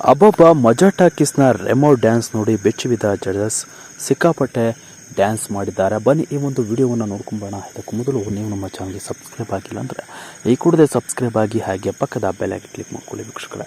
ಅಬ್ಬಬ್ಬ ಮಜಾ ಟಾಕೀಸ್ನ ರೆಮೋ ಡ್ಯಾನ್ಸ್ ನೋಡಿ ಬೆಚ್ಚಿಬಿದ್ದ ಜಡ್ಜಸ್ ಸಿಕ್ಕಾಪಟ್ಟೆ ಡ್ಯಾನ್ಸ್ ಮಾಡಿದ್ದಾರೆ. ಬನ್ನಿ ಈ ಒಂದು ವಿಡಿಯೋವನ್ನು ನೋಡ್ಕೊಂಬೋಣ ಇದಕ್ಕೂ ಮೊದಲು ನೀವು ನಮ್ಮ ಚಾನಲ್ಗೆ ಸಬ್ಸ್ಕ್ರೈಬ್ ಆಗಿಲ್ಲ ಅಂದರೆ ಈ ಕೂಡಲೇ ಸಬ್ಸ್ಕ್ರೈಬ್ ಆಗಿ ಹಾಗೆ ಪಕ್ಕದ ಬೆಲ್ಲಾಗಿ ಕ್ಲಿಕ್ ಮಾಡ್ಕೊಳ್ಳಿ ವೀಕ್ಷಕರೇ.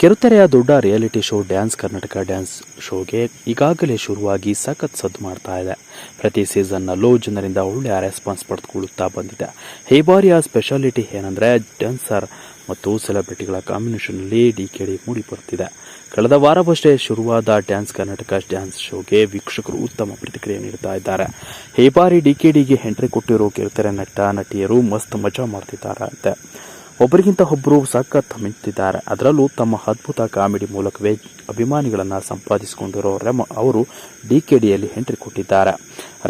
ಕೆರೆತೆರೆಯ ದೊಡ್ಡ reality show dance Karnataka dance ಶೋಗೆ ಈಗಾಗಲೇ ಶುರುವಾಗಿ ಸಖತ್ ಸದ್ದು ಮಾಡ್ತಾ ಇದೆ. ಪ್ರತಿ ಸೀಸನ್ನಲ್ಲೂ ಜನರಿಂದ ಒಳ್ಳೆಯ ರೆಸ್ಪಾನ್ಸ್ ಪಡೆದುಕೊಳ್ಳುತ್ತಾ ಬಂದಿದೆ. ಈ ಬಾರಿಯ ಸ್ಪೆಷಾಲಿಟಿ ಏನಂದರೆ ಡ್ಯಾನ್ಸರ್ ಮತ್ತು ಸೆಲೆಬ್ರಿಟಿಗಳ ಕಾಂಬಿನೇಷನ್ನಲ್ಲಿ ಡಿ ಕೆ ಡಿ ಮೂಡಿ ಬರುತ್ತಿದೆ ಕಳೆದ ವಾರವಷ್ಟೇ ಶುರುವಾದ ಡ್ಯಾನ್ಸ್ ಕರ್ನಾಟಕ ಡ್ಯಾನ್ಸ್ ಶೋಗೆ ವೀಕ್ಷಕರು ಉತ್ತಮ ಪ್ರತಿಕ್ರಿಯೆ ನೀಡುತ್ತಾ ಇದ್ದಾರೆ. ಈ ಬಾರಿ ಡಿ ಕೆ ಡಿಗೆ ಎಂಟ್ರಿ ಕೊಟ್ಟಿರೋ ಕಿರುತೆರೆ ನಟ, ನಟಿಯರು ಮಸ್ತ್ ಮಜಾ ಮಾಡ್ತಿದ್ದಾರೆ ಅಂತೆ ಒಬ್ಬರಿಗಿಂತ ಒಬ್ಬರು ಸಖತ್ ಮಿಂಚುತ್ತಿದ್ದಾರೆ ಅದರಲ್ಲೂ ತಮ್ಮ ಅದ್ಭುತ ಕಾಮಿಡಿ ಮೂಲಕವೇ ಅಭಿಮಾನಿಗಳನ್ನು ಸಂಪಾದಿಸಿಕೊಂಡಿರೋ ರೆಮೋ ಅವರು ಡಿ ಕೆ ಡಿಯಲ್ಲಿ ಎಂಟ್ರಿ ಕೊಟ್ಟಿದ್ದಾರೆ.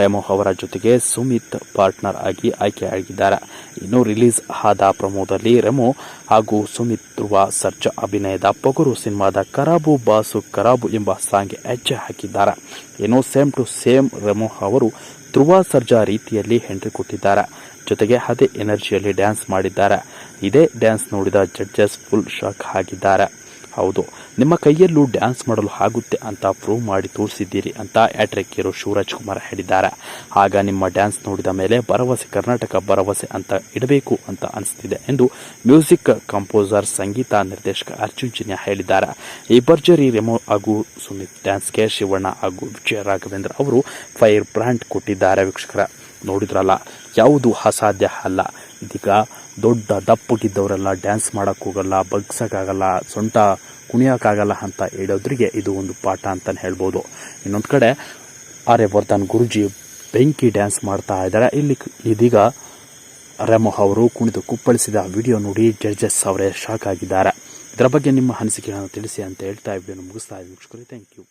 ರೆಮೋ ಅವರ ಜೊತೆಗೆ ಸುಮಿತ್ ಪಾರ್ಟ್ನರ್ ಆಗಿ ಆಯ್ಕೆಯಾಗಿದ್ದಾರೆ. ಇನ್ನು ರಿಲೀಸ್ ಆದ ಪ್ರಮೋದಲ್ಲಿ ರೆಮೋ ಹಾಗೂ ಸುಮಿತ್ ಧ್ರುವ ಸರ್ಜಾ ಅಭಿನಯದ ಪೊಗರು ಸಿನಿಮಾದ ಕರಾಬು ಬಾಸು ಕರಾಬು ಎಂಬ ಸಾಂಗ್ಗೆ ಹೆಜ್ಜೆ ಹಾಕಿದ್ದಾರೆ. ಏನೋ ಸೇಮ್ ಟು ಸೇಮ್ ರೆಮೋ ಅವರು ಧ್ರುವ ಸರ್ಜಾ ರೀತಿಯಲ್ಲಿ ಎಂಟ್ರಿ ಕೊಟ್ಟಿದ್ದಾರೆ. ಜೊತೆಗೆ ಅದೇ ಎನರ್ಜಿಯಲ್ಲಿ ಡ್ಯಾನ್ಸ್ ಮಾಡಿದ್ದಾರೆ. ಇದೇ ಡ್ಯಾನ್ಸ್ ನೋಡಿದ ಜಡ್ಜಸ್ ಫುಲ್ ಶಾಕ್ ಆಗಿದ್ದಾರೆ. ಹೌದು. ನಿಮ್ಮ ಕೈಯಲ್ಲೂ ಡ್ಯಾನ್ಸ್ ಮಾಡಲು ಆಗುತ್ತೆ ಅಂತ ಪ್ರೂವ್ ಮಾಡಿ ತೋರಿಸಿದ್ದೀರಿ ಅಂತ ಆಟ್ರಿಕ್ ಹೀರೋ ಶಿವರಾಜ್ ಕುಮಾರ್ ಹೇಳಿದ್ದಾರೆ. ಆಗ ನಿಮ್ಮ ಡ್ಯಾನ್ಸ್ ನೋಡಿದ ಮೇಲೆ ಭರವಸೆ, ಕರ್ನಾಟಕ ಭರವಸೆ ಅಂತ ಇಡಬೇಕು ಅಂತ ಅನಿಸ್ತಿದೆ ಎಂದು ಮ್ಯೂಸಿಕ್ ಕಂಪೋಸರ್ ಸಂಗೀತ ನಿರ್ದೇಶಕ ಅರ್ಜುನ್ ಚಿನ್ಯ ಹೇಳಿದ್ದಾರೆ. ಈ ಭರ್ಜರಿ ರೆಮೋ ಹಾಗೂ ಸುಮಿತ್ ಡ್ಯಾನ್ಸ್ಗೆ ಶಿವಣ್ಣ ಹಾಗೂ ವಿಜಯ ರಾಘವೇಂದ್ರ ಅವರು ಫೈರ್ ಬ್ರ್ಯಾಂಡ್ ಕೊಟ್ಟಿದ್ದಾರೆ ವೀಕ್ಷಕರ. ನೋಡಿದ್ರಲ್ಲ, ಯಾವುದು ಅಸಾಧ್ಯ ಅಲ್ಲ. ಇದೀಗ ದೊಡ್ಡ ದಪ್ಪಗಿದ್ದವರೆಲ್ಲ ಡ್ಯಾನ್ಸ್ ಮಾಡೋಕ್ಕೋಗಲ್ಲ ಬಗ್ಸೋಕ್ಕಾಗಲ್ಲ, ಸೊಂಟ ಕುಣಿಯೋಕ್ಕಾಗಲ್ಲ ಅಂತ ಹೇಳೋದ್ರಿಗೆ ಇದು ಒಂದು ಪಾಠ ಅಂತಲೇ ಹೇಳ್ಬೋದು. ಇನ್ನೊಂದು ಕಡೆ ಆರ್ಯವರ್ಧನ್ ಗುರುಜಿ ಬೆಂಕಿ ಡ್ಯಾನ್ಸ್ ಮಾಡ್ತಾ ಇದ್ದಾರೆ. ಇಲ್ಲಿ ಇದೀಗ ರೆಮೋ ಅವರು ಕುಣಿದು ಕುಪ್ಪಳಿಸಿದ ವಿಡಿಯೋ ನೋಡಿ ಜಡ್ಜಸ್ ಅವರೇ ಶಾಕ್ ಆಗಿದ್ದಾರೆ. ಇದರ ಬಗ್ಗೆ ನಿಮ್ಮ ಅನಿಸಿಕೆಗಳನ್ನು ತಿಳಿಸಿ ಅಂತ ಹೇಳ್ತಾ ವಿಡಿಯೋನ ಮುಗಿಸ್ತಾ ಇದ್ದೀನಿ. Thank you